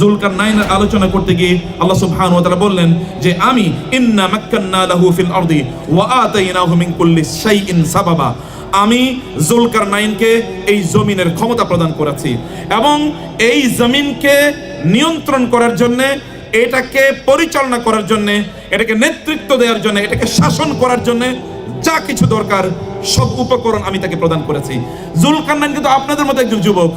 জুলকার নাইনের আলোচনা করতে গিয়ে আল্লাহ সুবহানাহু ওয়া তাআলা বললেন যে আমি, ইন্না মাক্কান্না লাহু ফিল আরদি ওয়া আতাইনাহু মিন কুল্লি শাইইন সাবাবা। আমি জুলকার নাইনকে এই জমিনের ক্ষমতা প্রদান করেছি এবং এই জমিনকে নিয়ন্ত্রণ করার জন্যে, এটাকে পরিচালনা করার জন্যে, এটাকে নেতৃত্ব দেওয়ার জন্য, এটাকে শাসন করার জন্য যা কিছু দরকার সব উপকরণ আমি তাকে প্রদান করেছি। জুলকারনাইন কিন্তু আপনাদের মতো একজন যুবক।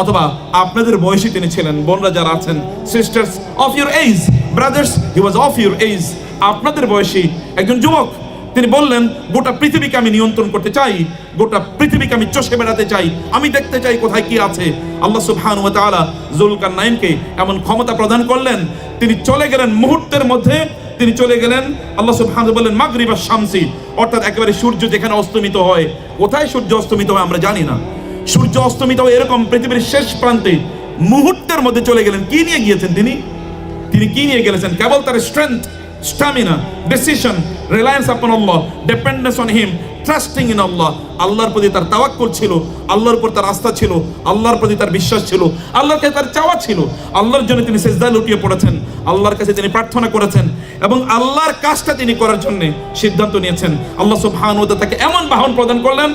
অথবা আপনাদের বয়সী তিনি ছিলেন, বোনরা যারা আছেন sisters of your age brothers he was of your age আপনাদের বয়সী একজন যুবক, তিনি বললেন, গোটা পৃথিবীকে আমি নিয়ন্ত্রণ করতে চাই, গোটা পৃথিবীকে আমি চষে বেড়াতে চাই, আমি দেখতে চাই কোথায় কি আছে। আল্লাহ সুবহানাহু ওয়া তাআলা জুলকারনাইনকে এমন ক্ষমতা প্রদান করলেন, তিনি চলে গেলেন মুহূর্তের মধ্যে, তিনি চলে গেলেন, আল্লাহ সুবহানাহু বললেন মাগরিবা শামসি অর্থাৎ একেবারে সূর্য যেখানে অস্তমিত হয়, কোথায় সূর্য অস্তমিত হয় আমরা জানি না। সূর্য অস্তমিত হয় এরকম পৃথিবীর শেষ প্রান্তে মুহূর্তের মধ্যে চলে গেলেন। কি নিয়ে গিয়েছেন তিনি? তিনি কি নিয়ে গেলেছেন? কেবল তার স্ট্রেংথ স্টামিনা ডিসিশন রিলায়েন্স আপন Allah dependence on him trusting in Allah আল্লাহর প্রতি তার তাওয়াক্কুল ছিল, আল্লাহর উপর তার আস্থা ছিল, আল্লাহর প্রতি তার বিশ্বাস ছিল, আল্লাহর কাছে তার চাওয়া ছিল, আল্লাহর জন্য তিনি সেজদায় লুটিয়ে পড়েছেন, আল্লাহর কাছে তিনি প্রার্থনা করেছেন এবং আল্লাহর কাজটা তিনি করার জন্য সিদ্ধান্ত নিয়েছেন। আল্লাহ সুবহানাহু ওয়া তাকে এমন বাহন প্রদান করলেন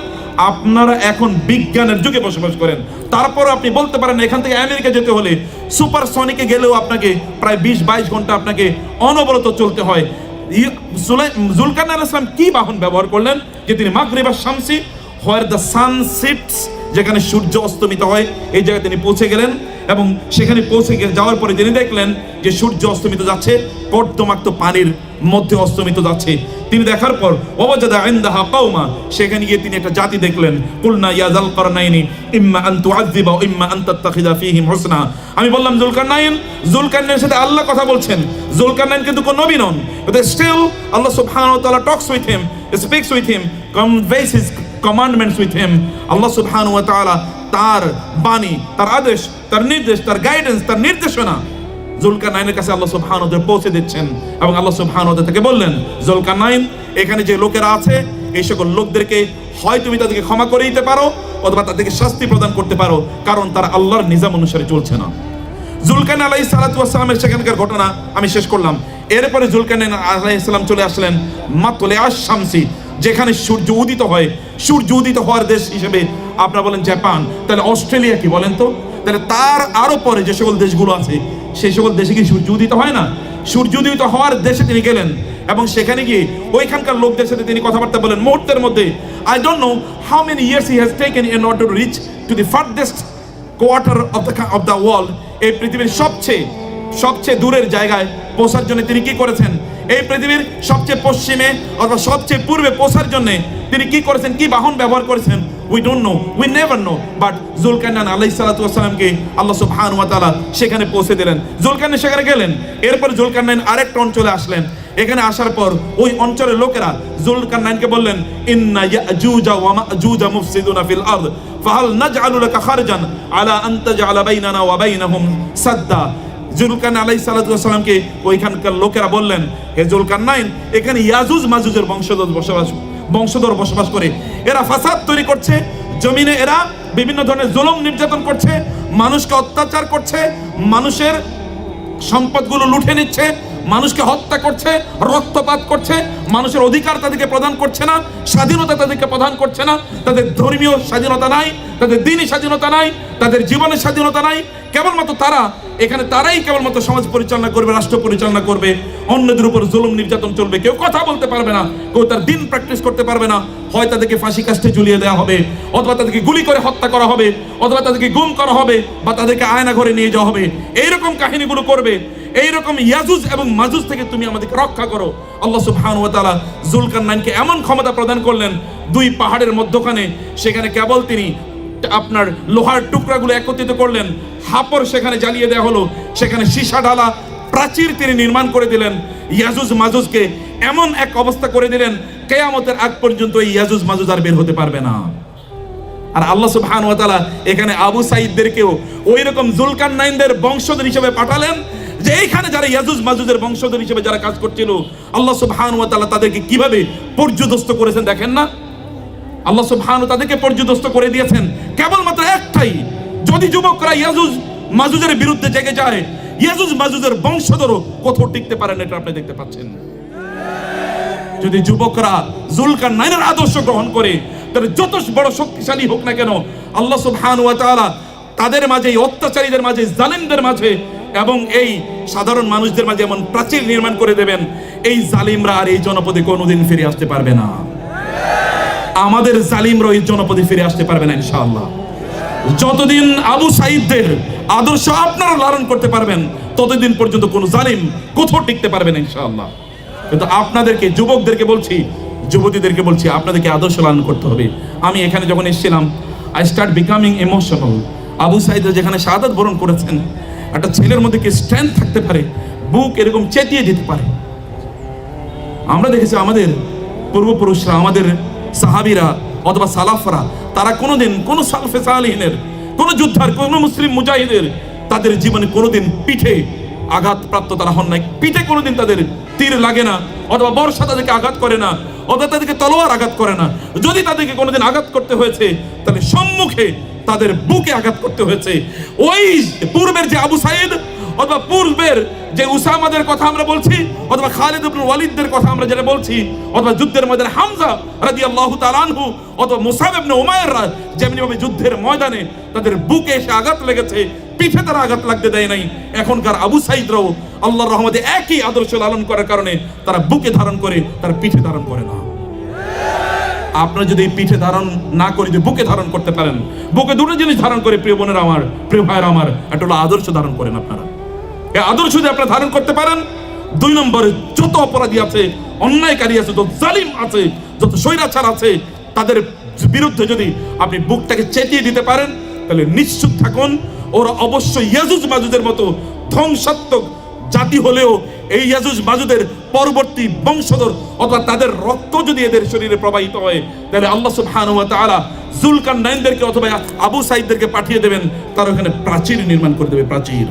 আপনারা এখন বিজ্ঞানের যুগে বসবাস করেন। তারপর আপনি বলতে পারেন এখান থেকে আমেরিকা যেতে হলে সুপার সনিকে গেলেও আপনাকে প্রায় বিশ বাইশ ঘণ্টা আপনাকে অনবরত চলতে হয়। জুলকান আল ইসলাম কি বাহন ব্যবহার করলেন? যে তিনি মাগরিবা Samsi where the sun seats যেখানে সূর্য অস্তমিত হয়, এই জায়গায় তিনি পৌঁছে গেলেন এবং সেখানে পৌঁছে যাওয়ার পরে তিনি দেখলেন যে সূর্য অস্তমিত যাচ্ছে, কর্দমাক্ত পানির মধ্যে অস্তমিত যাচ্ছে। তিনি দেখার পর, ওয়াজাদা ইনদাহা কাওমা সেখানে গিয়ে তিনি একটা জাতি দেখলেন। কুলনা ইয়া জাল করনাইনি ইম্মা আন তুআযযিবা ওয়া ইম্মা আন তাত্তাখিযা ফীহিম হুসনা আমি বললাম, জুলকারনাইন, জুলকারনাইনের সাথে আল্লাহ কথা বলছেন। জুলকারনাইন কিন্তু কোন নবী নন। Allah subhanahu wa ta'ala talks with him, speaks with him, conveys his commandments with him. Allah সুবহানাহু ওয়া তাআলা তার বাণী, তার আদেশ, তার নির্দেশ, তার গাইডেন্স তার নির্দেশনা। জুলকারনাইনের কাছে আল্লাহ তাআলা পৌঁছে দিচ্ছেন এবং আল্লাহ তাআলা তাকে বললেন, জুলকারনাইন, এখানে যে লোকেরা আছে, এই সকল লোকদেরকে হয় তুমি তাদেরকে ক্ষমা করে দিতে পারো অথবা তাদেরকে শাস্তি প্রদান করতে পারো, কারণ তারা আল্লাহর নিজাম অনুসারে চলছে না। জুলকান আলাই সালাতামের সেখানকার ঘটনা আমি শেষ করলাম। এরপরে জুলকান আলাই সালাম চলে আসলেন মাতলে আশামসি যেখানে সূর্য উদিত হয়, সূর্য উদিত হওয়ার দেশ হিসেবে আপনারা বলেন জাপান, তাহলে অস্ট্রেলিয়া কি বলেন তো? তাহলে তার আরও পরে যে সকল দেশগুলো আছে, সেই সকল দেশে কি সূর্য উদিত হয় না? সূর্য উদিত হওয়ার দেশে তিনি গেলেন এবং সেখানে গিয়ে ওইখানকার লোকদের সাথে তিনি কথাবার্তা বলেন। মুহূর্তের মধ্যে I don't know how many years he has taken in order to reach to the farthest quarter of the of the world এই পৃথিবীর সবচেয়ে সবচেয়ে দূরের জায়গায় পৌঁছার জন্য তিনি কি করেছেন? এই পৃথিবীর সবচেয়ে পশ্চিমে অথবা সবচেয়ে পূর্বে পৌঁছার জন্য তিনি কি করেছেন, কি বাহন ব্যবহার করেছেন we don't know we never know but জুলকান্নান আলাইহিস সালাতু ওয়াসালামকে আল্লাহ সুবহানাহু ওয়া তাআলা সেখানে পৌঁছে দিলেন। জুলকান্নান সেখানে গেলেন, এরপর জুলকান্নান আরেকটা অঞ্চলে আসলেন। এখানে আসার পর ওই অঞ্চলের লোকেরা জুলকান্নাইনকে বললেন, ইন্না ইয়াজুজা ওয়া মাজুজা মুফসিদুনা ফিল আরদ, ফাহাল নাজআলু লাকা খারজান আলা আন তাজআলা বাইনানা ওয়া বাইনাহুম সাদ্দা। জুলকান আলাই সালাতামকে ওইখানকার লোকেরা বললেন, হে জুলকান্নাইন, এখানে ইয়াজুজ মাজুজের বংশধর বসবাস বংশধর বসবাস করে। এরা ফাসাদ তৈরি করছে, জমিনে এরা বিভিন্ন ধরনের জুলুম নির্যাতন করছে, মানুষকে অত্যাচার করছে, মানুষের সম্পদগুলো লুঠে নিচ্ছে, মানুষকে হত্যা করছে, রক্তপাত করছে, মানুষের অধিকার তাদেরকে প্রদান করছে না, স্বাধীনতা তাদেরকে প্রদান করছে না, তাদের ধর্মীয় স্বাধীনতা নাই, তাদের দিনই স্বাধীনতা নাই, তাদের জীবনের স্বাধীনতা নাই কেবলমাত্র তারা, এখানে তারাই কেবলমাত্র সমাজ পরিচালনা করবে, রাষ্ট্র পরিচালনা করবে, অন্যদের উপর জুলুম নির্যাতন চলবে। কেউ কথা বলতে পারবে না, কেউ তার দিন প্র্যাকটিস করতে পারবে না, হয় তাদেরকে ফাঁসি কাস্টে ঝুলিয়ে দেওয়া হবে, অথবা তাদেরকে গুলি করে হত্যা করা হবে, অথবা তাদেরকে গুম করা হবে বা তাদেরকে আয়না ঘরে নিয়ে যাওয়া হবে। এইরকম কাহিনীগুলো করবে, এইরকম ইয়াজুজ এবং মাজুজ থেকে তুমি আমাদেরকে রক্ষা করো। আল্লাহ সুবহান ওয়া তাআলা জুলকারনাইনকে এমন ক্ষমতা প্রদান করলেন, দুই পাহাড়ের মধ্যখানে, সেখানে কেবল তিনি আপনার লোহার টুকরাগুলো একত্রিত করলেন। হাপড় সেখানে জ্বালিয়ে দেওয়া হলো। সেখানে সীসা ঢালা প্রাচীর তিনি নির্মাণ করে দিলেন। ইয়াজুজ মাজুজকে এমন এক অবস্থা করে দিলেন, কেয়ামতের আগ পর্যন্ত এই ইয়াজুজ মাজুজ আর বের হতে পারবে না। আর আল্লাহ সুবহান ওয়া তাআলা এখানে আবু সাইদদেরকেও ওই রকম জুলকান নাইনদের বংশধর হিসেবে পাঠালেন, যে এইখানে যারা ইয়াজুজ মাজুজের বংশধর হিসেবে যারা কাজ করছিল, আল্লাহ সুবহান ওয়া তাআলা তাদেরকে কীভাবে পর্যদস্ত করেছেন দেখেন না? আল্লাহ সুবহানাহু তাদেরকে পর্যদস্ত করে দিয়েছেন। কেবলমাত্র একটাই, যদি যুবকরা ইয়াজুজ মাজুজের বিরুদ্ধে জেগে যায়, ইয়াজুজ মাজুজের বংশধরও কোথাও টিকতে পারেন এটা আপনি দেখতে পাচ্ছেন। যদি যুবকরা জুলকার নাইনের আদর্শ গ্রহণ করে, তাহলে যত বড় শক্তিশালী হোক না কেন, আল্লাহ সুবহানাহু ওয়া তাআলা তাদের মাঝে অত্যাচারীদের মাঝে জালিমদের মাঝে, এবং এই সাধারণ মানুষদের মাঝে এমন প্রাচীর নির্মাণ করে দেবেন, এই জালিমরা আর এই জনপদে কোনোদিন ফিরে আসতে পারবে না। আমাদের জালিমরা এই জনপদে ফিরে আসতে পারবে না ইনশাআল্লাহ। যতদিন আবু সাইদদের আদর্শ আপনারা লালন করতে পারবেন, ততদিন পর্যন্ত কোনো জালিম কোথাও টিকতে পারবে না ইনশাআল্লাহ। কিন্তু আপনাদেরকে, যুবকদেরকে বলছি, যুবতীদেরকে বলছি, আপনাদেরকে আদর্শ লালন করতে হবে। আমি এখানে যখন এসেছিলাম I start becoming emotional Abu Sayeed যেখানে শাহাদাত বরণ করেছেন, একটা ছেলের মধ্যে কি স্ট্রেংথ থাকতে পারে? বুক এরকম চেতিয়ে দিতে পারে। আমরা দেখেছি আমাদের পূর্বপুরুষরা আমাদের সাহাবিরা অথবা সালাফরা, তারা কোনোদিন কোন সালফে সালিহিনের, কোন যোদ্ধার, কোন মুসলিম মুজাহিদের তাদের জীবনে কোনোদিন পিঠে আঘাত প্রাপ্ত তারা হন নাই। পিঠে কোনোদিন তাদের তীর লাগে না, অথবা বর্ষা তাদেরকে আঘাত করে না, অথবা তাদেরকে তলোয়ার আঘাত করে না। যদি তাদেরকে কোনোদিন আঘাত করতে হয়েছে, তাহলে সম্মুখে তাদের বুকে আঘাত করতে হয়েছে। ওই পূর্বের যে আবু সাইদ অথবা পূর্বের যে উসামাদের কথা আমরা বলছি, অথবা খালিদ ইবনে ওয়ালিদদের কথা আমরা যেটা বলছি, অথবা যুদ্ধের ময়দানে হামজা রাদিয়াল্লাহু তাআলা আনহু, অথবা মুসাব ইবনে উমাইররা যেমনি ভাবে যুদ্ধের ময়দানে তাদের বুকে এসে আঘাত লেগেছে, পিঠে তারা আঘাত লাগতে দেয় নাই। এখনকার আবু সাইদরাও আল্লাহর রহমতে একই আদর্শ লালন করার কারণে তারা বুকে ধারণ করে, তারা পিঠে ধারণ করে না। আপনারা যদি পিঠে ধারণ না করে যদি বুকে ধারণ করতে পারেন, বুকে দুটো জিনিস ধারণ করে, প্রিয় বোনের আমার, প্রিয় ভাইয়ের আমার, একটা হলো আদর্শ ধারণ করেন আপনারা। আদর্শ যদি আপনারা ধারণ করতে পারেন, দুই নম্বরে যত অপরাধী আছে, অন্যায়কারী আছে, যত জালিম আছে, যত স্বৈরাচার আছে, তাদের বিরুদ্ধে যদি আপনি বুকটাকে চেতিয়ে দিতে পারেন, তাহলে নিশ্চিত থাকুন। ওরা অবশ্যই ইয়াজুজ মাজুদের মতো ধ্বংসাত্মক জাতি হলেও এই ইয়াজুজ মাজুদের পরবর্তী বংশধর অথবা তাদের রক্ত যদি এদের শরীরে প্রবাহিত হয়, তাহলে আল্লাহ সুবহানাহু ওয়া তাআলা অথবা আবু সাইদদেরকে পাঠিয়ে দেবেন। তারা ওখানে প্রাচীর নির্মাণ করে দেবে, প্রাচীর।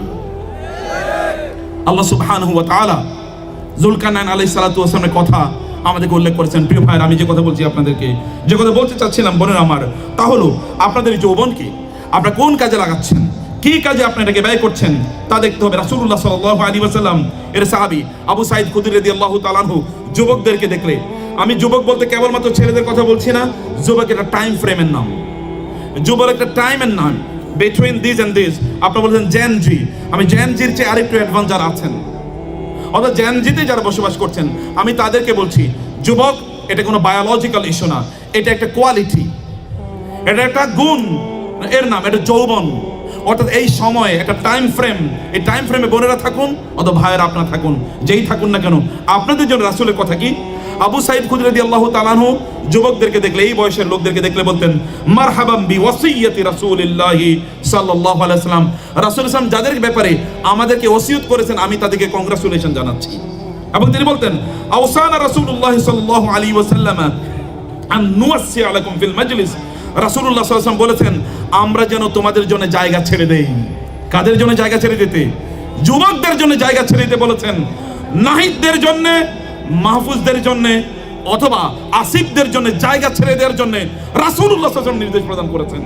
আল্লাহ সুবহানাহু ওয়া তাআলা জুলকারনাইন আলাইহিস সালাতু ওয়াসালামের কথা আমাদেরকে উল্লেখ করেছেন। প্রিয় ভাইয়ের, আমি যে কথা বলছি আপনাদেরকে, যে কথা বলতে চাচ্ছিলাম বোনের আমার, তা হলো আপনাদের যৌবনকে আপনারা কোন কাজে লাগাচ্ছেন? কি কাজে আপনি এটাকে ব্যয় করছেন? তা দেখতে হবে। রাসূলুল্লাহ সাল্লাল্লাহু আলাইহি ওয়াসাল্লাম, এর সাহাবী আবু সাইদ খুদরি রাদিয়াল্লাহু তাআলা আনহু যুবকদেরকে দেখলে, আমি যুবক বলতে কেবলমাত্র ছেলেদের কথা বলছি না, যুবক এটা টাইম ফ্রেমের নাম। যুবক একটা টাইমের নাম। বিটুইন দিস এন্ড দিস আপনি বলছেন জেন জি আমি জেন জির চেয়ে আরেকটু অ্যাডভান্স যারা আছেন। অর্থাৎ জেন জিতে যারা বসবাস করছেন, আমি তাদেরকে বলছি, যুবক, এটা কোনো বায়োলজিক্যাল ইস্যু না, এটা একটা কোয়ালিটি এটা একটা গুণ, এর নাম, এটা যৌবন। অর্থাৎ এই সময়, একটা টাইম ফ্রেম এই টাইম ফ্রেমে বোনেরা থাকুন, অথবা ভাইয়েরা আপনারা থাকুন, যেই থাকুন না কেন, আপনাদের জন্য রাসূলের কথা কি? আবু সাইদ খুদরি আল্লাহ তালানহু যুবকদেরকে দেখলে, এই বয়সের লোকদেরকে দেখলে বলতেন মারহাবাম বি ওয়াসিয়াতি রাসূলিল্লাহি সাল্লাল্লাহু আলাইহি সাল্লাম রাসূল ইসলাম যাদের ব্যাপারে আমাদেরকে ওসিয়ত করেছেন, আমি তাদেরকে কংগ্রাচুলেশন জানাচ্ছি। এবং তিনি বলতেন, আওসানা রাসূলুল্লাহ সাল্লাল্লাহু আলাইহি ওয়াসাল্লাম আন নুয়াসসি আলাইকুম ফিল মাজলিস। রাসূলুল্লাহ সাল্লাল্লাহু আলাইহি বলেছেন, আমরা যেন তোমাদের জন্য জায়গা ছেড়ে দেই। কাদের জন্য জায়গা ছেড়ে দিতে? যুবকদের জন্য জায়গা ছেড়ে দিতে বলেছেন, নাহিদদের জন্য মাহফুজদের জন্য অথবা আসিফদের জন্য, জায়গা ছেড়ে দেওয়ার জন্য আলাইহি নির্দেশ প্রদান করেছেন।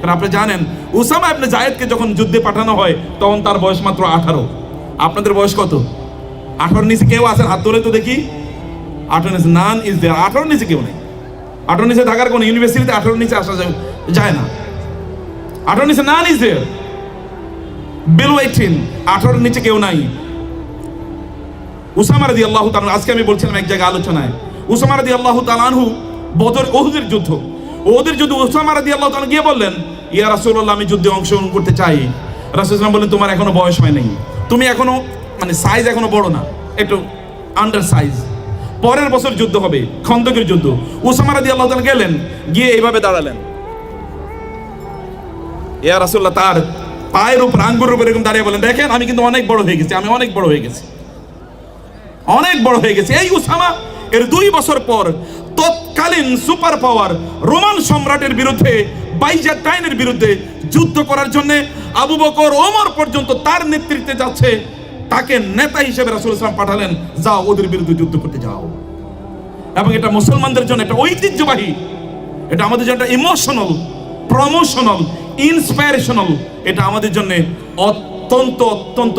কারণ আপনি জানেন, উসামা ইবনে জায়েদকে যখন যুদ্ধে পাঠানো হয়, তখন তার বয়স মাত্র আঠারো। আপনাদের বয়স কত? আঠারোর নিচে কেউ আছেন হাত তোলে তো দেখি। আঠারো নিচে নান ইজ দেয়ার। আঠারোর নিচে কেউ নেই। আঠারো নিচে ঢাকার কোনো ইউনিভার্সিটিতে আঠারো নিচে আসা যায় না। আঠারো নিচে none is there. Below eighteen আঠারোর নিচে কেউ নাই। উসামা রাদি আল্লাহ তালন আজকে আমি বলছিলাম এক জায়গায় আলোচনায়। উসামা রাদি আল্লাহ তালানহু বদর ওহুদের যুদ্ধ। ওহুদের যুদ্ধ, উসামা রাদি আল্লাহ তালন গিয়ে বললেন, ইয়া রাসূলুল্লাহ, আমি যুদ্ধে অংশগ্রহণ করতে চাই। রাসূলুল্লাহ বললেন, তোমার এখনও বয়স হয় নাই। তুমি এখনও মানে সাইজ এখনও বড় না, একটু আন্ডার সাইজ পরের বছর যুদ্ধ হবে, খন্দকের যুদ্ধ। উসামা রাদি আল্লাহ তাআলা গেলেন, গিয়ে এইভাবে দাঁড়ালেন। ইয়া রাসূলুল্লাহ, তার পায়ের উপর আঙ্গুর উপর এরকম দাঁড়িয়ে বলেন দেখেন, আমি কিন্তু অনেক বড় হয়ে গেছি, আমি অনেক বড় হয়ে গেছি। অনেক বড় হয়ে গেছে। এই উসামা, এর দুই বছর পর তৎকালীন সুপার পাওয়ার রোমান সম্রাটের বিরুদ্ধে, বাইজান্টাইনের বিরুদ্ধে যুদ্ধ করার জন্য আবু বকর ওমর পর্যন্ত তার নেতৃত্বে যাচ্ছে। তাকে নেতা হিসেবে রাসূল ইসলাম পাঠালেন যাও ওদের বিরুদ্ধে যুদ্ধ করতে যাও। এবং এটা মুসলমানদের জন্য একটা ঐতিহ্যবাহী, এটা আমাদের জন্য একটা ইমোশনাল প্রমোশনাল ইন্সপায়ারেশনাল এটা আমাদের জন্য অত্যন্ত অত্যন্ত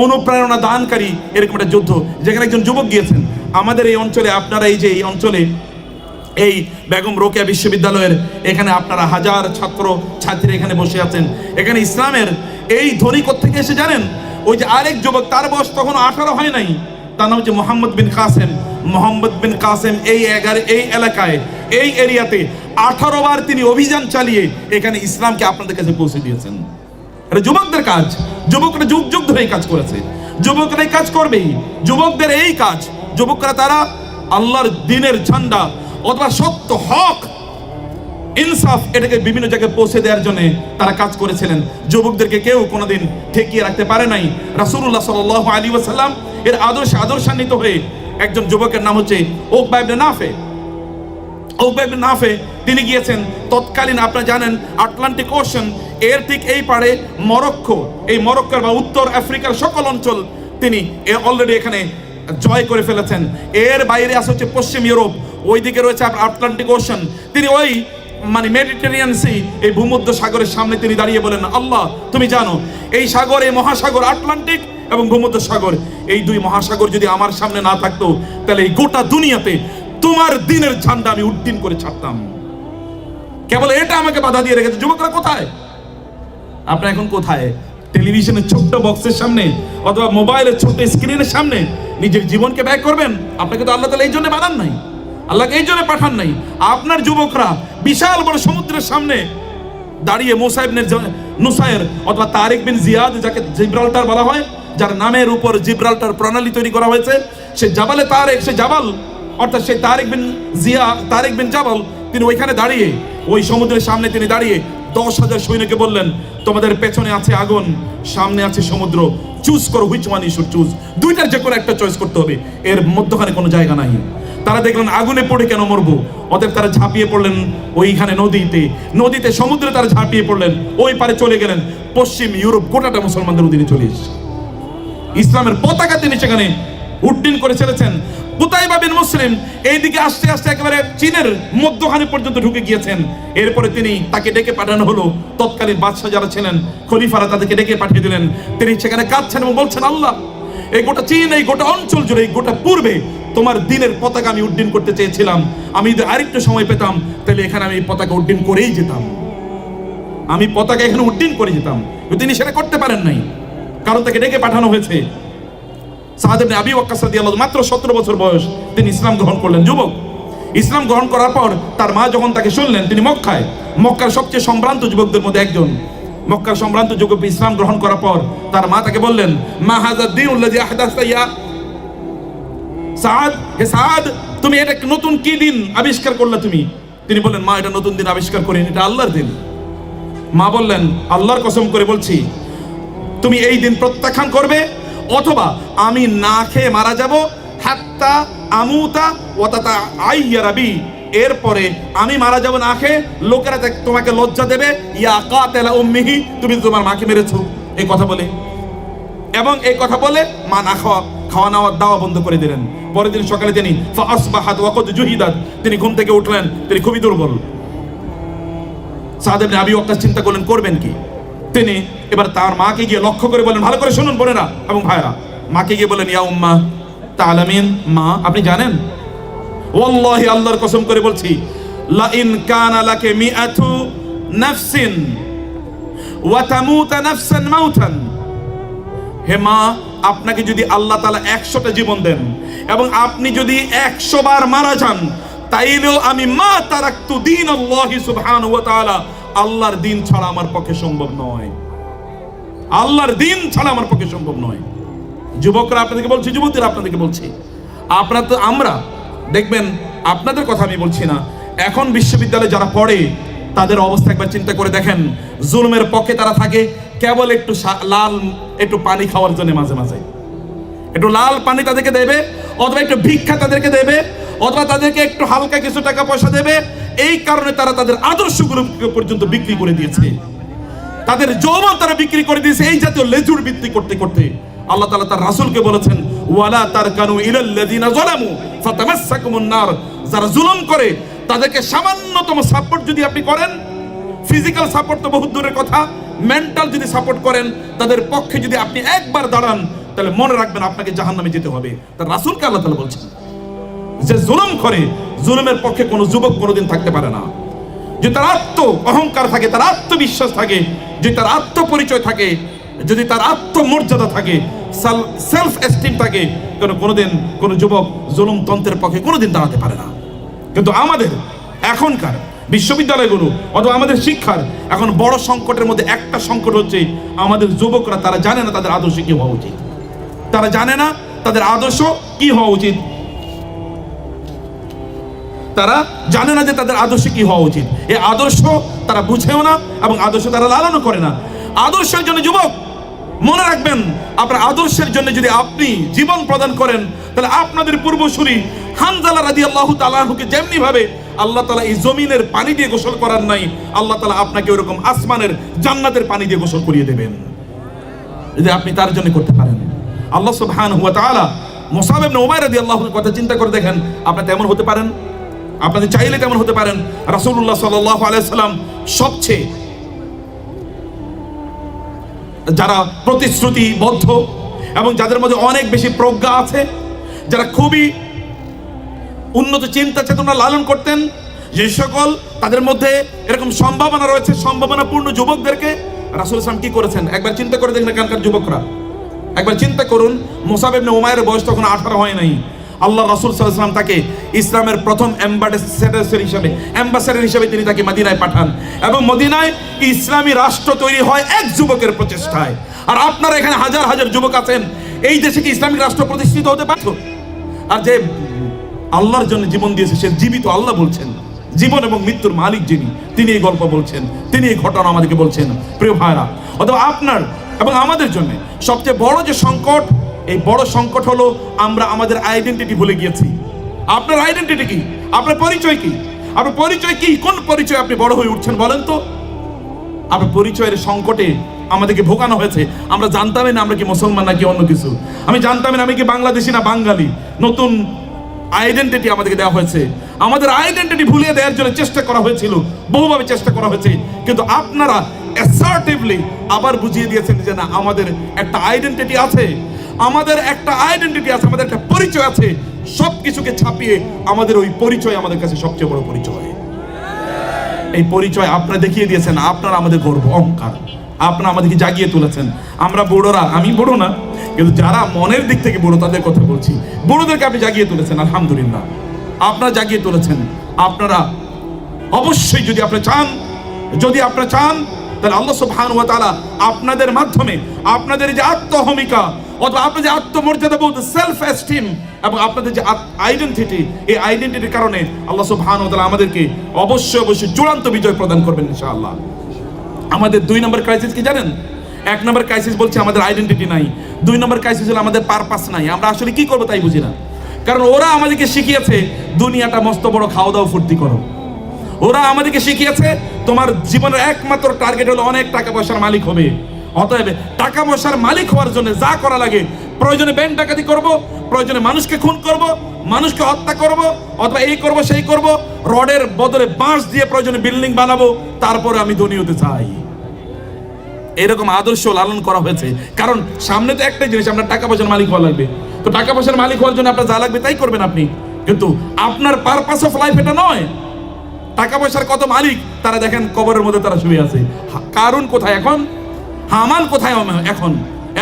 অনুপ্রেরণা দানকারী এরকম একটা যুদ্ধ, যেখানে একজন যুবক গিয়েছেন। আমাদের এই অঞ্চলে, আপনারা এই যে এই অঞ্চলে, এই বেগম রোকেয়া বিশ্ববিদ্যালয়ের এখানে আপনারা হাজার ছাত্র, ছাত্রী এখানে বসে আছেন। এখানে ইসলামের এই ধ্বনি থেকে এসে জানেন? ওই যে আরেক যুবক, তার বয়স তখন আঠারো হয় নাই। তার নাম হচ্ছে মোহাম্মদ বিন কাসেম। মোহাম্মদ বিন কাসেম এই এগারো, এই এলাকায়, এই এরিয়াতে আঠারো বার তিনি অভিযান চালিয়ে এখানে ইসলামকে আপনাদের কাছে পৌঁছে দিয়েছেন। এটা যুবকদের কাজ, যুবকরা যুগ যুগ ধরে এই কাজ করেছে। যুবকরা এই কাজ করবেই, যুবকদের এই কাজ, যুবকরা তারা আল্লাহর দিনের ঝান্ডা অথবা সত্য হক, ইনসাফ এটাকে বিভিন্ন জায়গায় পৌঁছে দেওয়ার জন্য তারা কাজ করেছিলেন। যুবকদেরকে কেউ কোনোদিন ঠেকিয়ে রাখতে পারে নাই। রাসূলুল্লাহ সাল্লাল্লাহু আলাইহি ওয়াসাল্লাম এর আদর্শে আদর্শান্বিত হয়ে একজন যুবকের নাম হচ্ছে ওকবা ইবনে নাফে। ওকবা নাফে, তিনি গিয়েছেন, তৎকালীন আপনারা জানেন, আটলান্টিক ওশন, এর ঠিক এই পারে মরক্কো, এই মরক্কোর বা উত্তর আফ্রিকার সকল অঞ্চল তিনি অলরেডি এখানে জয় করে ফেলেছেন। এর বাইরে আছে হচ্ছে পশ্চিম ইউরোপ, ওইদিকে রয়েছে আটলান্টিক ওশন। তিনি ওই মানে মেডিটেরিয়ান সি, এই ভূমধ্য সাগরের সামনে তিনি দাঁড়িয়ে বলেন, আল্লাহ, তুমি জানো, এই সাগর, এই মহাসাগর আটলান্টিক এবং ভূমধ্য সাগর। এই দুই মহাসাগর যদি আমার সামনে না থাকতো, তাহলে এই গোটা দুনিয়াতে তোমার দিনের ঝান্ডা আমি উড্ডিন করে ছাড়তাম। কেবল এটা আমাকে বাধা দিয়ে রেখেছে। যুবকরা কোথায়? আপনারা এখন কোথায়? টেলিভিশনের ছোট্ট বক্সের সামনে অথবা মোবাইলের ছোট্ট স্ক্রিনের সামনে নিজের জীবনকে ব্যয় করবেন? আপনাকে তো আল্লাহ তালা এই জন্য বানান নাই। আল্লাহকে এই জন্য পাঠান নাই। আপনার যুবকরা বিশাল বড় সমুদ্রের সামনে দাঁড়িয়ে মোসাইবনের নুসাইর অথবা তারিক বিন জিয়াদ, যাকে জিব্রাল্টার বলা হয়, যার নামের উপর জিব্রাল্টার প্রণালী তৈরি করা হয়েছে, সে জাবালে তারেক, সে জাবাল। অর্থাৎ সেই তারিক বিন জিয়া, তারিক বিন জাবাল তিনি ওইখানে দাঁড়িয়ে, ওই সমুদ্রের সামনে তিনি দাঁড়িয়ে দশ হাজার সৈন্যকে বললেন, তোমাদের পেছনে আছে আগুন, সামনে আছে সমুদ্র চুজ করো হুইচ ওয়ান ইস্যুড চুজ দুইটার যে কোনো একটা চয়েস করতে হবে, এর মধ্যখানে কোনো জায়গা নাই। তারা দেখলেন আগুনে পড়ে কেন মরবো? অতএব তারা ঝাঁপিয়ে পড়লেন ওইখানে নদীতে। নদীতে সমুদ্রে তারা ঝাঁপিয়ে পড়লেন, ওই পারে চলে গেলেন পশ্চিম ইউরোপ, গোটাটা মুসলমানদের অধীনে চলে এসেছে। ইসলামের পতাকা তিনি সেখানে উড্ডীন করে ছেড়েছেন। কুতাইবা বিন মুসলিম এইদিকে আসতে আসতে একেবারে চীনের মধ্যখানে পর্যন্ত ঢুকে গিয়েছেন। এরপরে তিনি তাকে ডেকে পাঠানো হলো। তৎকালীন বাদশাহ যারা ছিলেন, খলিফারা তাদেরকে ডেকে পাঠিয়ে দিলেন। তিনি সেখানে কাঁদছেন এবং বলছেন, আল্লাহ, এই গোটা চীন, এই গোটা অঞ্চল জুড়ে, এই গোটা পূর্বে তোমার দিনের পতাকা আমি উড্ডীন করতে চেয়েছিলাম। আমি যদি আরেকটু সময় পেতাম, তাহলে এখানে আমি পতাকা উড্ডীন করেই যেতাম। আমি পতাকা এখানে উড্ডীন করে যেতাম। তিনি সেটা করতে পারেন নাই। কারণ তাকে ডেকে পাঠানো হয়েছে। সাহাদেবনে আবি ওয়াক্কাস রাদিয়াল্লাহু মাত্র সতেরো বছর বয়স। তিনি ইসলাম গ্রহণ করলেন, যুবক। ইসলাম গ্রহণ করার পর তার মা যখন তাকে শুনলেন, তিনি মক্কায়। মক্কার সবচেয়ে সম্ভ্রান্ত যুবকদের মধ্যে একজন। মক্কার সম্ভ্রান্ত যুবক ইসলাম গ্রহণ করার পর তার মা তাকে বললেন, মা হাজার দিন উল্লাজি আহদাস্তা ইয়া সাদ, হে সাদ, তুমি এটা নতুন কি দিন আবিষ্কার করলে তুমি? তিনি বললেন, মা, এটা নতুন দিন আবিষ্কার করিনি, এটা আল্লাহর দিন। মা বললেন, আল্লাহর কসম করে বলছি, তুমি এই দিন প্রত্যাখ্যান করবে অথবা আমি না খেয়ে মারা যাব। হাত্তা আমুতা ওতাতা আইয়া রাবি। এরপরে আমি মারা যাব না খেয়ে লোকেরা তোমাকে লজ্জা দেবে। ইয়া কাতেলা উম্মিহি, তুমি তোমার মাকে মেরেছো। এই কথা বলে। এবং এই কথা বলে মা না খাওয়া খাওয়া নাওয়ার দাওয়া বন্ধ করে দিলেন। পরের দিন সকালে তিনি ফাসবাহাত ওয়াকদ জুহিদাত, তিনি ঘুম থেকে উঠলেন। তিনি খুবই দুর্বল। সাদেব আবি ওয়াক্কাস চিন্তা করলেন, করবেন কি? তিনি এবার তার মাকে গিয়ে লক্ষ্য করে বলেন, ভালো করে শুনুন বোনেরা এবং ভাইরা মাকে গিয়ে বলেন, ইয়া উম্মা তালামিন মা, আপনি জানেন? ওয়াল্লাহি, আল্লাহর কসম করে বলছি লা ইন কানা লাকে মিআতু নাফসিন ওয়া তামুতা নাফসান মাউতান। হে মা, আপনাকে যদি আল্লাহ তালা একশোটা জীবন দেন এবং আপনি যদি একশো বার মারা যান, তাইলেও আমি মা তারাক্তু দিন আল্লাহি সুবহান ওয়া তাআলা আল্লাহর দিন ছাড়া আমার পক্ষে সম্ভব নয়। আল্লাহর দিন ছাড়া আমার পক্ষে সম্ভব নয়। যুবকরা আপনাদেরকে বলছি, যুবতীরা আপনাদেরকে বলছি, আপনার তো আমরা, দেখবেন আপনাদের কথা আমি বলছি না। এখন বিশ্ববিদ্যালয়ে যারা পড়ে, তাদের অবস্থা একবার চিন্তা করে দেখেন, জুলুমের পক্ষে তারা থাকে, কেবল একটু লাল, একটু পানি খাওয়ার জন্য মাঝে মাঝে। একটু লাল পানি তাদেরকে দেবে, অথবা একটু ভিক্ষা তাদেরকে দেবে, অথবা তাদেরকে একটু হালকা কিছু টাকা পয়সা দেবে এই কারণে তারা তাদের আদর্শগুলো পর্যন্ত বিক্রি করে দিয়েছে। তাদের যৌবন তারা বিক্রি করে দিয়েছে এই জাতীয় লেজুর বৃত্তি করতে করতে। আল্লাহ তাআলা তার রাসূলকে বলেছেন, ওয়ালা তারকানু ইলাল্লাযিনা যালামু ফাতামাসসাকুমুন নার। যারা জুলুম করে, তাদেরকে সামান্যতম সাপোর্ট যদি আপনি করেন, ফিজিক্যাল সাপোর্ট তো বহুত দূরের কথা, মেন্টাল যদি সাপোর্ট করেন, তাদের পক্ষে যদি আপনি একবার দাঁড়ান, তাহলে মনে রাখবেন আপনাকে জাহান্নামে যেতে হবে। তার রাসূলকে আল্লাহ তাআলা বলছেন। যে জুলুম করে, জুলুমের পক্ষে কোনো যুবক কোনোদিন থাকতে পারে না। যে তার আত্ম অহংকার থাকে, তার আত্মবিশ্বাস থাকে যে তার আত্মপরিচয় থাকে, যদি তার আত্মমর্যাদা থাকে সেলফ এস্টিম থাকে, কোনো, কোনোদিন কোনো যুবক জুলুম তন্ত্রের পক্ষে কোনোদিন দাঁড়াতে পারে না। কিন্তু আমাদের এখনকার বিশ্ববিদ্যালয়গুলো অথবা আমাদের শিক্ষার এখন বড় সংকটের মধ্যে একটা সংকট হচ্ছে, আমাদের যুবকরা তারা জানে না তাদের আদর্শ কি হওয়া উচিত। তারা জানে না তাদের আদর্শ কি হওয়া উচিত। তারা জানে না যে তাদের আদর্শ কি হওয়া উচিত। এই আদর্শ তারা বুঝেও না এবং আদর্শ তারা লালনও করে না। আদর্শের জন্য যুবক, মনে রাখবেন, আপনার আদর্শের জন্য যদি আপনি জীবন প্রদান করেন, তাহলে আপনাদের পূর্বসূরি হানজালা রাজি আল্লাহ তালাহুকে যেমনি ভাবে আল্লাহ তালা এই জমিনের পানি দিয়ে গোসল করার নাই, আল্লাহ তালা আপনাকে ওরকম আসমানের জান্নাতের পানি দিয়ে গোসল করিয়ে দেবেন। যদি আপনি তার জন্য করতে পারেন। আল্লাহ সুবহান হুয়া তাআলা মুসাব ইবনে উমাইর রাদিয়াল্লাহু কথা চিন্তা করে দেখেন, আপনি তেমন হতে পারেন? আপনাদের চাইলে তেমন হতে পারেন? রাসূলুল্লাহ সাল্লাল্লাহু আলাইহি সাল্লাম সবচেয়ে যারা প্রতিশ্রুতিবদ্ধ এবং যাদের মধ্যে অনেক বেশি প্রজ্ঞা আছে, যারা খুবই উন্নত চিন্তা চেতনা লালন করতেন, যে সকল তাদের মধ্যে এরকম সম্ভাবনা রয়েছে, সম্ভাবনাপূর্ণ যুবকদেরকে রাসুল ইসলাম কি করেছেন? একবার চিন্তা করে দেখেন এখানকার যুবকরা। একবার চিন্তা করুন, মোসাব ইবনে উমায়ের বয়স তখন আঠারো হয় নাই। আল্লাহ রাসুল সাল্লাম তাকে ইসলামের প্রথম অ্যাম্বাসেডার হিসাবে অ্যাম্বাসেডার হিসাবে তিনি তাকে মদিনায় পাঠান। এবং মদিনায় ইসলামী রাষ্ট্র তৈরি হয় এক যুবকের প্রচেষ্টায়। আর আপনারা এখানে হাজার হাজার যুবক আছেন। এই দেশে কি ইসলামিক রাষ্ট্র প্রতিষ্ঠিত হতে পারত আর যে আল্লাহর জন্য জীবন দিয়েছে, সে জীবিত আল্লাহ বলছেন। জীবন এবং মৃত্যুর মালিক যিনি, তিনি এই গল্প বলছেন। তিনি এই ঘটনা আমাদেরকে বলছেন। প্রিয় ভাইরা অথবা আপনার এবং আমাদের জন্য সবচেয়ে বড় যে সংকট এই বড় সংকট হলো আমরা আমাদের আইডেন্টিটি ভুলে গিয়েছি। আপনার আইডেন্টিটি কি? আপনার পরিচয় কি? আপনার পরিচয় কি? কোন পরিচয় আপনি বড় হয়ে উঠছেন বলেন তো? আপনার পরিচয়ের সংকটে আমাদেরকে ভোগানো হয়েছে। আমরা জানতামই না আমরা কি মুসলমান নাকি অন্য কিছু। আমি জানতামই না আমি কি বাংলাদেশি না বাঙালি। নতুন আইডেন্টিটি আমাদেরকে দেওয়া হয়েছে। আমাদের আইডেন্টিটি ভুলিয়ে দেওয়ার জন্য চেষ্টা করা হয়েছিল। বহুভাবে চেষ্টা করা হয়েছে। কিন্তু আপনারা অ্যাসার্টিভলি আবার বুঝিয়ে দিয়েছেন যে না, আমাদের একটা আইডেন্টিটি আছে। আমাদের একটা আইডেন্টিটি আছে, আমাদের একটা পরিচয় আছে। সব কিছুকে ছাপিয়ে আমাদের ওই পরিচয় আমাদের কাছে সবচেয়ে বড় পরিচয়। এই পরিচয় আপনারা দেখিয়ে দিয়েছেন, আপনারা আমাদের গর্ব, অহংকার। আপনারা আমাদেরকে জাগিয়ে তুলেছেন। আমরা বুড়োরা, আমি বুড়ো না, কিন্তু যারা মনের দিক থেকে বুড়ো, তাদের কথা বলছি। বুড়োদেরকে আপনি জাগিয়ে তুলেছেন, আলহামদুলিল্লাহ। আপনারা জাগিয়ে তুলেছেন। আপনারা অবশ্যই যদি আপনি চান, যদি আপনারা চান, তাহলে আল্লাহ সুবহানাহু ওয়া তাআলা আপনাদের মাধ্যমে, আপনাদের যে আত্মহমিকা অথবা আপনাদের যে আত্মমর্যাদা বোধ সেলফ এস্টিম এবং আপনাদের যে আইডেন্টিটি এই আইডেন্টিটির কারণে আল্লাহ সুবহানাহু ওয়া তাআলা আমাদেরকে অবশ্যই অবশ্যই চূড়ান্ত বিজয় প্রদান করবেন ইনশাআল্লাহ। আমাদের দুই নম্বর ক্রাইসিস কি জানেন? এক নম্বর ক্রাইসিস বলছে আমাদের আইডেন্টিটি নাই। দুই নম্বর ক্রাইসিস হলো আমাদের পারপাস নাই। আমরা আসলে কি করব তাই বুঝি না। কারণ ওরা আমাদেরকে শিখিয়েছে, দুনিয়াটা মস্ত বড় খাওয়া দাওয়া ফুর্তি করো। ওরা আমাদেরকে শিখিয়েছে, তোমার জীবনের একমাত্র টার্গেট হলো অনেক টাকা পয়সার মালিক হবে। অতএব টাকা পয়সার মালিক হওয়ার জন্য যা করা লাগে, প্রয়োজনে ব্যাংক ডাকাতি করব, প্রয়োজনে মানুষকে খুন করব, মানুষকে হত্যা করব, অথবা এই করব, সেই করব, রডের বদলে বাঁশ দিয়ে প্রয়োজনে বিল্ডিং বানাবো, তারপরে আমি ধনী হতে চাই। এরকম আদর্শ লালন করা হয়েছে। কারণ সামনে তো একটাই জিনিস, আপনার টাকা পয়সার মালিক হওয়া লাগবে। তো টাকা পয়সার মালিক হওয়ার জন্য আপনার যা লাগবে তাই করবেন আপনি। কিন্তু আপনার পারপাস অফ লাইফ এটা নয়। টাকা পয়সার কত মালিক, তারা দেখেন কবরের মধ্যে তারা শুয়ে আছে। কারণ কোথায় এখন? হামান কোথায় এখন?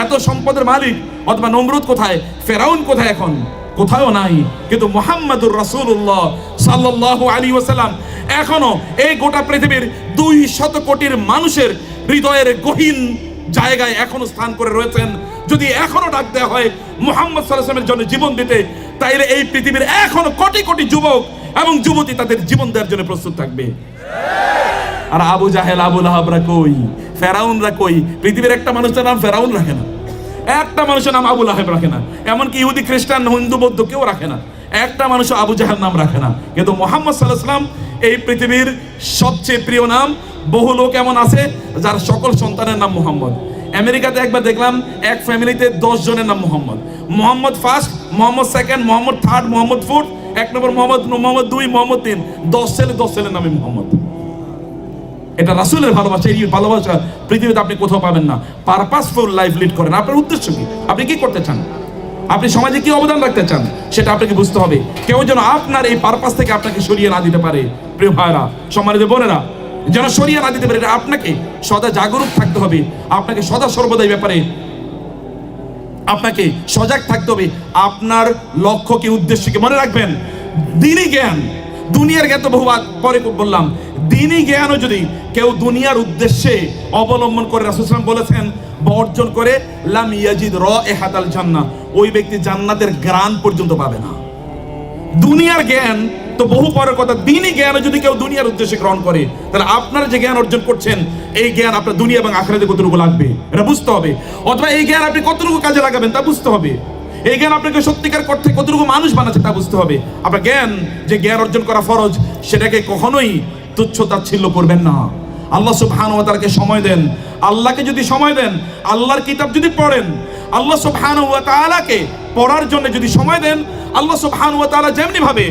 এত সম্পদের মালিক অথবা নমরুদ কোথায়? ফেরাউন কোথায় এখন? কোথাও নাই। কিন্তু মোহাম্মদুর রাসূলুল্লাহ সাল্লাল্লাহু আলী ওয়াসাল্লাম এখনও এই গোটা পৃথিবীর দুই শত কোটির মানুষের হৃদয়ের গহীন জায়গায় এখনও স্থান করে রয়েছেন। যদি এখনও ডাক দেওয়া হয় মোহাম্মদ সাল্লামের জন্য জীবন দিতে, তাইলে এই পৃথিবীর এখনও কোটি কোটি যুবক এবং যুবতী তাদের জীবন দেওয়ার জন্য প্রস্তুত থাকবে। আর আবু জাহেল আবুল আহাবরা কই? ফেরাউনরা কই? পৃথিবীর একটা মানুষের নাম ফেরাউন রাখে না। একটা মানুষের নাম আবুল আহেব রাখে না। এমনকি ইহুদি, খ্রিস্টান, হিন্দু, বৌদ্ধ কেউ রাখে না। একটা মানুষ আবু জাহেল নাম রাখে না। কিন্তু মোহাম্মদ সাল্লাহ সাল্লাম এই পৃথিবীর সবচেয়ে প্রিয় নাম, বহু লোক এমন আছে যার সকল সন্তানের নাম মোহাম্মদ। আমেরিকাতে একবার দেখলাম এক ফ্যামিলিতে দশ জনের নাম Mohammad. Mohammad first, Mohammad second, Mohammad third, Mohammad fourth, এক নম্বর মোহাম্মদ মোহাম্মদ দুই, মোহাম্মদ তিন। দশ ছেলে, দশ ছেলের নামে মোহাম্মদ। এটা রাসূলের ভালোবাসা, এই ভালোবাসা পৃথিবীতে আপনি কোথাও পাবেন না। পারপাসফুল লাইফ লিড করেন। আপনার উদ্দেশ্য কি? আপনি কি করতে চান? আপনি সমাজে কি অবদান রাখতে চান? সেটা আপনাকে বুঝতে হবে। কেউ যেন আপনার এই পারপাস থেকে আপনাকে সরিয়ে না দিতে পারে। প্রিয় ভাইরা সম্মানিত বোনেরা, যেন সরিয়ে না দিতে পারে, এটা আপনাকে সদা জাগরুক থাকতে হবে। আপনাকে সদা সর্বদা এই ব্যাপারে আপনাকে সজাগ থাকতে হবে। আপনার লক্ষ্যকে উদ্দেশ্যকে মনে রাখবেন, দিনই জ্ঞান। দুনিয়ার জ্ঞান তো পরে বললাম, দিনই জ্ঞানও যদি কেউ দুনিয়ার উদ্দেশ্যে অবলম্বন করে রাসুলাম বলেছেন অর্জন করে, লাম ইয়াজিদ র এ হাতাল জান্না ওই ব্যক্তি জান্নাতের গ্রান পর্যন্ত পাবে না। দুনিয়ার জ্ঞান তো বহু পরের কথা, দিনই জ্ঞান যদি কেউ দুনিয়ার উদ্দেশ্যে গ্রহণ করে, তাহলে আপনারা যে জ্ঞান অর্জন করছেন, এই জ্ঞান আপনার দুনিয়া এবং আখড়াতে কতটুকু লাগবে? এটা বুঝতে হবে। অথবা এই জ্ঞান আপনি কতটুকু কাজে লাগাবেন তা বুঝতে হবে। এই জ্ঞান আপনাকে সত্যিকার করতে কতটুকু মানুষ বানাচ্ছে তা বুঝতে হবে। আপনার জ্ঞান, যে জ্ঞান অর্জন করা ফরজ, সেটাকে কখনোই তুচ্ছ তাচ্ছিল্য করবেন না। আল্লাহ সুবহান ওয়া তাআলাকে সময় দেন। আল্লাহকে যদি সময় দেন, আল্লাহর কিতাব যদি পড়েন, আল্লাহ সুবহান ওয়া তাআলাকে পড়ার জন্য যদি সময় দেন, আল্লাহ সুবহান ওয়া তাআলা যেমনি ভাবে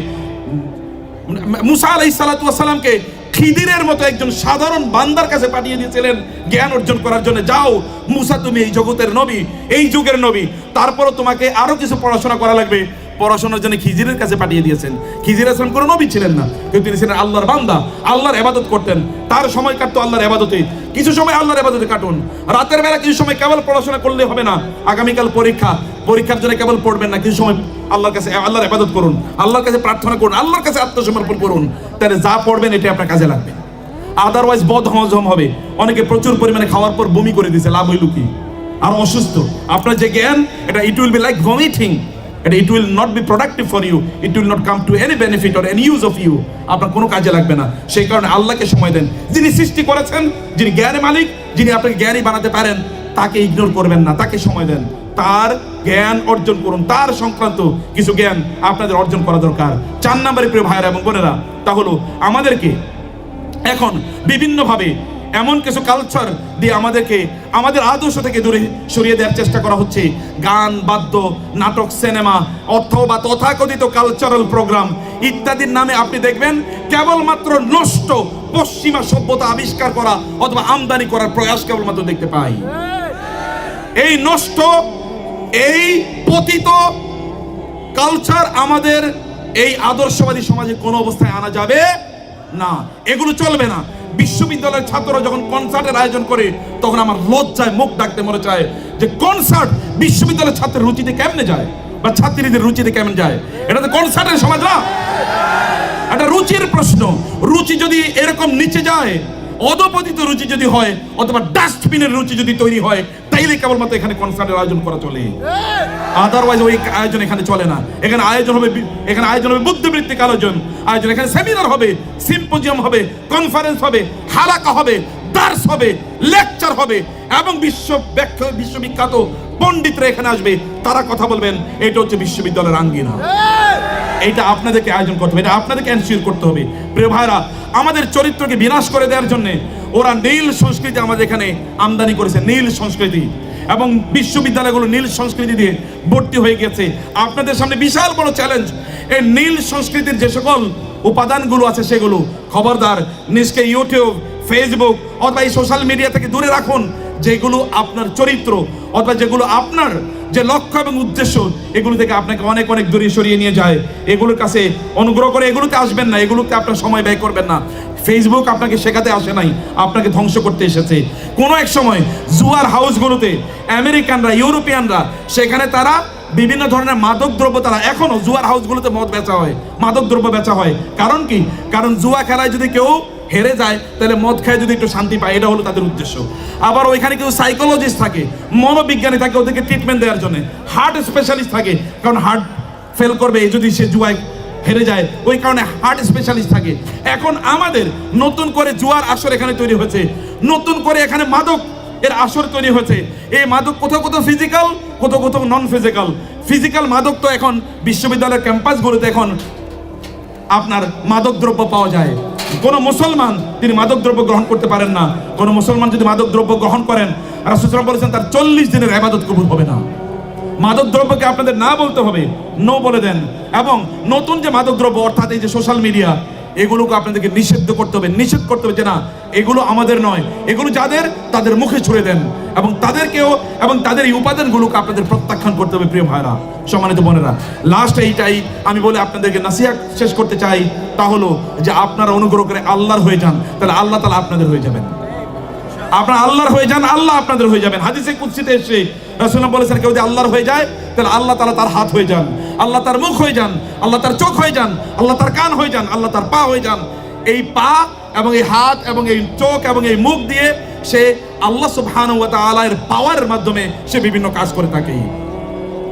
মুসা আলাই সালাতামকে খিদিরের মতো একজন সাধারণ বান্দার কাছে পাঠিয়ে দিয়েছিলেন জ্ঞান অর্জন করার জন্য। যাও, মুসা, তুমি এই জগতের নবী, এই যুগের নবী। তারপরও তোমাকে আরও কিছু পড়াশোনা করা লাগবে। পড়াশোনার জন্য খিজিরের কাছে পাঠিয়ে দিয়েছেন। খিজির আসলাম, কোনো নবী ছিলেন না। কিন্তু তিনি ছিলেন আল্লাহর বান্দা, আল্লাহর এবাদত করতেন। তার সময় কাটতো আল্লাহর এবাদতে কিছু সময় আল্লাহর এবাদতে কাটুন। রাতের বেলা কিছু সময় কেবল পড়াশোনা করলে হবে না। আগামীকাল পরীক্ষা। পরীক্ষার জন্য কেবল পড়বেন না। কিছু সময় আল্লাহর কাছে, আল্লাহর ইবাদত করুন। আল্লাহর কাছে প্রার্থনা করুন। আল্লাহর কাছে আত্মসমর্পণ করুন। তাহলে যা পড়বেন এটা আপনার কাজে লাগবে। আদারওয়াইজ বদ হজম হবে। অনেকে প্রচুর পরিমাণে খাওয়ার পর বমি করে দিছে লাভ হইল কি? আর অসুস্থ। আপনার যে জ্ঞান, এটা it will be like vomiting এটা it will not be productive for you it will not come to any benefit or any use of you আপনার কোনো কাজে লাগবে না। সেই কারণে আল্লাহকে সময় দেন। যিনি সৃষ্টি করেছেন, যিনি জ্ঞানের মালিক, যিনি আপনাকে জ্ঞানী বানাতে পারেন, তাকে ইগনোর করবেন না। তাকে সময় দেন। তার জ্ঞান অর্জন করুন। তার সংক্রান্ত কিছু জ্ঞান আপনাদের অর্জন করা দরকার। চার নম্বরে প্রিয় ভাইয়েরা এবং বোনেরা, তা হলো, আমাদেরকে এখন বিভিন্নভাবে এমন কিছু কালচার দিয়ে আমাদেরকে, আমাদের আদর্শ থেকে দূরে সরিয়ে দেওয়ার চেষ্টা করা হচ্ছে। গান, বাদ্য, নাটক, সিনেমা অথবা তথাকথিত কালচারাল প্রোগ্রাম ইত্যাদির নামে আপনি দেখবেন কেবলমাত্র নষ্ট পশ্চিমা সভ্যতা আবিষ্কার করা অথবা আমদানি করার প্রয়াস কেবলমাত্র দেখতে পাই। এই নষ্ট, এই পতিত কালচার আমাদের এই আদর্শবাদী সমাজে কোনো অবস্থায় আনা যাবে না। এগুলো চলবে না। বিশ্ববিদ্যালয়ের ছাত্ররা যখন কনসার্টের আয়োজন করে, তখন আমার লজ্জায় মুখ ডাকতে মনে চায় যে কনসার্ট বিশ্ববিদ্যালয়ের ছাত্রের রুচিতে কেমনে যায়? বা ছাত্রীদের রুচিতে কেমন যায়? এটা তো কনসার্টের সমাজ না। এটা রুচির প্রশ্ন। রুচি যদি এরকম নিচে যায় অধপতিত রুচি যদি হয়, অথবা ডাস্টবিনের রুচি যদি তৈরি হয়, তাইলে কেবলমাত্র এখানে কনসার্টের আয়োজন করা চলে। আদারওয়াইজ ওই আয়োজন এখানে চলে না। এখানে আয়োজন হবে এখানে আয়োজন হবে বুদ্ধিবৃত্তিক আয়োজন। আয়োজন এখানে সেমিনার হবে সিম্পোজিয়াম হবে কনফারেন্স হবে, হালাকা হবে দার্স হবে লেকচার হবে, এবং বিশ্ব বিশ্ববিখ্যাত পণ্ডিতরা এখানে আসবে। তারা কথা বলবেন, এটা হচ্ছে বিশ্ববিদ্যালয়ের আঙ্গিনা। এইটা আপনাদেরকে আয়োজন করতে হবে, এটা আপনাদেরকে এনশিওর করতে হবে। প্রিয় ভাইরা, আমাদের চরিত্রকে বিনাশ করে দেওয়ার জন্য ওরা নীল সংস্কৃতি আমাদের এখানে আমদানি করেছে, নীল সংস্কৃতি। এবং বিশ্ববিদ্যালয়গুলো নীল সংস্কৃতি দিয়ে ভর্তি হয়ে গেছে। আপনাদের সামনে বিশাল বড় চ্যালেঞ্জ এই নীল সংস্কৃতির যে সকল উপাদানগুলো আছে সেগুলো খবরদার, নিজকে ইউটিউব ফেসবুক অথবা এই সোশ্যাল মিডিয়া থেকে দূরে রাখুন, যেগুলো আপনার চরিত্র অথবা যেগুলো আপনার যে লক্ষ্য এবং উদ্দেশ্য, এগুলো থেকে আপনাকে অনেক অনেক দূরে সরিয়ে নিয়ে যায়। এগুলোর কাছে অনুগ্রহ করে এগুলোতে আসবেন না, এগুলোতে আপনার সময় ব্যয় করবেন না। ফেসবুক আপনাকে শেখাতে আসে নাই, আপনাকে ধ্বংস করতে এসেছে। কোনো এক সময় জুয়ার হাউসগুলোতে আমেরিকানরা, ইউরোপিয়ানরা, সেখানে তারা বিভিন্ন ধরনের মাদক দ্রব্য তারা এখনও জুয়ার হাউসগুলোতে মদ বেচা হয় মাদক দ্রব্য বেচা হয়। কারণ কি? কারণ জুয়া খেলায় যদি কেউ হেরে যায়, তাহলে মদ খায় যদি একটু শান্তি পায়, এটা হলো তাদের উদ্দেশ্য। আবার ওইখানে কিছু সাইকোলজিস্ট থাকে, মনোবিজ্ঞানী থাকে, ওদেরকে ট্রিটমেন্ট দেওয়ার জন্য। হার্ট স্পেশালিস্ট থাকে, কারণ হার্ট ফেল করবে যদি সে জুয়ায় হেরে যায়, ওই কারণে হার্ট স্পেশালিস্ট থাকে। এখন আমাদের নতুন করে জুয়ার আসর এখানে তৈরি হয়েছে। নতুন করে এখানে মাদক এর আসর তৈরি হয়েছে। এই মাদক কোথাও কোথাও ফিজিক্যাল কোথাও কোথাও নন ফিজিক্যাল ফিজিক্যাল মাদক তো এখন বিশ্ববিদ্যালয়ের ক্যাম্পাসগুলোতে এখন আপনার মাদক দ্রব্য পাওয়া যায়। কোন মুসলমান তিনি মাদক দ্রব্য গ্রহণ করতে পারেন না। কোন মুসলমান যদি মাদক দ্রব্য গ্রহণ করেন, রাসূল বলেছেন তার চল্লিশ দিনের আবাদত কবুল হবে না। মাদক দ্রব্যকে আপনাদের না বলতে হবে, নো বলে দেন। এবং নতুন যে মাদক দ্রব্য, অর্থাৎ এই যে সোশ্যাল মিডিয়া, এগুলোকে আপনাদেরকে নিষিদ্ধ করতে হবে। নিষেধ করতে হবে যে না, এগুলো আমাদের নয়, এগুলো যাদের, তাদের মুখে ছুড়ে দেন। এবং তাদেরকেও এবং তাদের এই উপাদানগুলোকে আপনাদের প্রত্যাখ্যান করতে হবে, প্রিয় ভাইরা সম্মানিত বোনেরা। লাস্ট এইটাই আমি বলে আপনাদেরকে নাসিহা শেষ করতে চাই, তা হলো যে আপনারা অনুগ্রহ করে আল্লাহর হয়ে যান, তাহলে আল্লাহ তালা আপনাদের হয়ে যাবেন। আপনার আল্লাহর হয়ে যান, আল্লাহ আপনাদের হয়ে যাবেন। হাদিসে কুৎসিতে এসে রাসূলুল্লাহ বলেছেন, কেউ যদি আল্লাহর হয়ে যায়, তাহলে আল্লাহ তালা তার হাত হয়ে যান, আল্লাহ তার মুখ হয়ে যান, আল্লাহ তার চোখ হয়ে যান, আল্লাহ তার কান হয়ে যান, আল্লাহ তার পা হয়ে যান। এই পা এবং এই হাত এবং এই চোখ এবং এই মুখ দিয়ে সে আল্লাহ সুবহানাহু ওয়া তাআলার পাওয়ারের মাধ্যমে সে বিভিন্ন কাজ করে থাকে।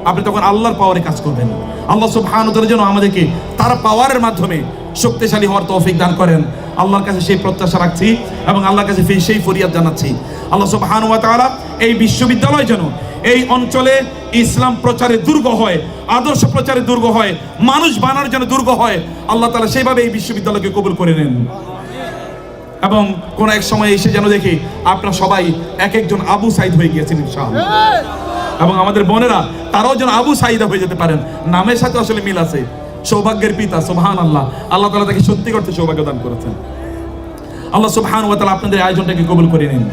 আপনি তখন আল্লাহর পাওয়ারে কাজ করবেন। আল্লাহ তাআলা যেন আমাদেরকে তার পাওয়ারের মাধ্যমে শক্তিশালী হওয়ার তৌফিক দান করেন। আল্লাহর কাছে সেই প্রত্যাশা রাখছি এবং আল্লাহর কাছে সেই- ফরিয়াদ জানাচ্ছি। আল্লাহ সুবহানাহু ওয়া তাআলা এই বিশ্ববিদ্যালয় যেন এই অঞ্চলে ইসলাম প্রচারে দুর্গ হয়, আদর্শ প্রচারে দুর্গ হয়, মানুষ বানানোর যেন দুর্গ হয়, আল্লাহ তালা সেইভাবে এই বিশ্ববিদ্যালয়কে কবুল করে নেন। এবং কোন এক সময় এসে যেন দেখি আপনারা সবাই এক একজন আবু সাইদ হয়ে গিয়েছেন এবং আমাদের বোনেরা, তারাও যেন আবু সাইদা হয়ে যেতে পারেন। নামের সাথে আসলে মিল আছে। সৌভাগ্যের পিতা সোহান আল্লাহ আল্লাহ তালা তাকে সত্যি করতে সৌভাগ্য দান করেছেন। আল্লাহ সুবহান ও তালা আপনাদের আয়োজনটাকে কবুল করে নিন।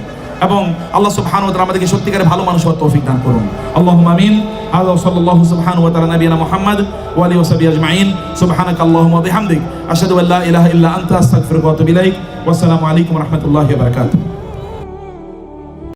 এবং আল্লাহ সুবহানাহু ওয়া আমাদেরকে সত্যিকারে ভালো মানুষ হওয়ার তৌফিক দান করুন। আল্লাহুম্মা আমিন। আল্লাহ সাল্লাহ সুবহানাহু ওয়া তাআলা নবিয়ানা মুহাম্মদ ওয়া আলিহি ওয়া সাহবিহি আজমাইন। সুবহানাকা ওয়া বিহামদিক। আশহাদু আল্লা ইলাহা ইল্লা আনতা, আস্তাগফিরুকা ওয়া আতুবু ইলাইক। ওয়া আসসালামু আলাইকুম ওয়া রাহমাতুল্লাহি ওয়া বারাকাতুহু।